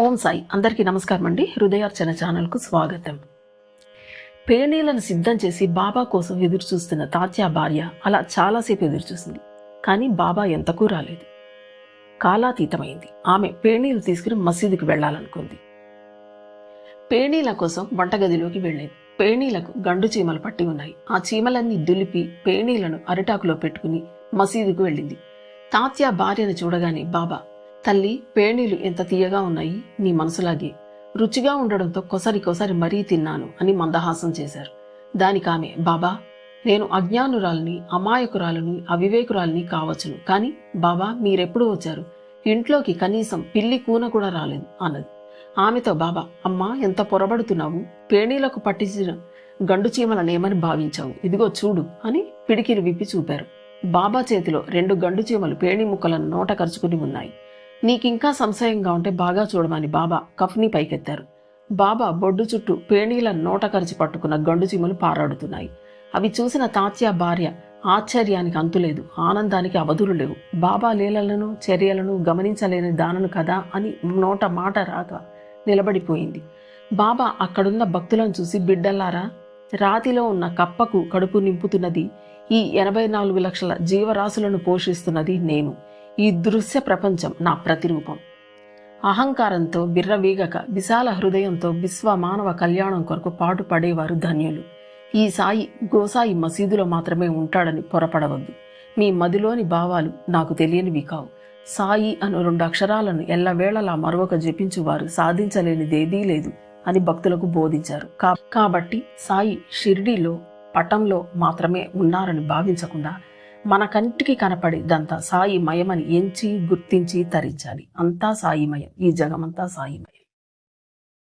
ఓం సాయి. అందరికీ నమస్కారం అండి. హృదయార్చన ఛానల్కు స్వాగతం. పేనీలను సిద్ధం చేసి బాబా కోసం ఎదురు చూస్తున్న తాత్యా భార్య అలా చాలాసేపు ఎదురు చూసింది. కానీ బాబా ఎంతకు రాలేదు. కాలాతీతమైంది. ఆమె పేణీలు తీసుకుని మసీదుకు వెళ్ళాలనుకుంది. పేణీల కోసం వంటగదిలోకి వెళ్ళేది. పేణీలకు గండు చీమలు పట్టి ఉన్నాయి. ఆ చీమలన్నీ దులిపి పేణీలను అరిటాకులో పెట్టుకుని మసీదుకు వెళ్ళింది. తాత్యా భార్యను చూడగానే బాబా తల్లి పేణీలు ఎంత తీయగా ఉన్నాయి నీ మనసులాగే. రుచిగా ఉండడంతో కొసరికొసరి మరీ తిన్నాను అని మందహాసం చేశారు. దానికి ఆమె బాబా నేను అజ్ఞానురాలిని అమాయకురాలని అవివేకురాలని కావచ్చును. కానీ బాబా మీరెప్పుడు వచ్చారు? ఇంట్లోకి కనీసం పిల్లి కూన కూడా రాలేదు అన్నది. ఆమెతో బాబా అమ్మా ఎంత పొరబడుతున్నావు? పేణీలకు పట్టించిన గండు చీమలనేమని భావించావు. ఇదిగో చూడు అని పిడికిరి విప్పి చూపారు. బాబా చేతిలో రెండు గండు చీమలు పేణి ముక్కలను నోట కరుచుకుని ఉన్నాయి. నీకింకా సంశయంగా ఉంటే బాగా చూడమని బాబా కఫ్ని పైకెత్తారు. బాబా బొడ్డు చుట్టూ పేణీల నోట కరిచి పట్టుకున్న గండు చీమలు పారాడుతున్నాయి. అవి చూసిన తాత్యా భార్య ఆశ్చర్యానికి అంతులేదు. ఆనందానికి అవధులు లేవు. బాబా లీలలను చర్యలను గమనించలేని దానను కదా అని నోట మాట రాక నిలబడిపోయింది. బాబా అక్కడున్న భక్తులను చూసి బిడ్డల్లారా రాతిలో ఉన్న కప్పకు కడుపు నింపుతున్నది ఈ ఎనభై నాలుగు లక్షల జీవరాశులను పోషిస్తున్నది నేను. ఈ దృశ్య ప్రపంచం నా ప్రతిరూపం. అహంకారంతో బిర్రవీగక విశాల హృదయంతో విశ్వ మానవ కళ్యాణం కొరకు పాటుపడేవారు ధన్యులు. ఈ సాయి గోసాయి మసీదులో మాత్రమే ఉంటాడని పొరపడవద్దు. మీ మదిలోని భావాలు నాకు తెలియనివి కావు. సాయి అను రెండు అక్షరాలను ఎల్లవేళలా మరొక జపించువారు సాధించలేనిదేదీ లేదు అని భక్తులకు బోధించారు. కా- కాబట్టి సాయి షిర్డీలో పటంలో మాత్రమే ఉన్నారని భావించకుండా మన కంటికి కనపడేదంతా సాయి మయమని ఎంచి గుర్తించి తరించాలి. అంతా సాయిమయం ఈ జగమంతా సాయిమయం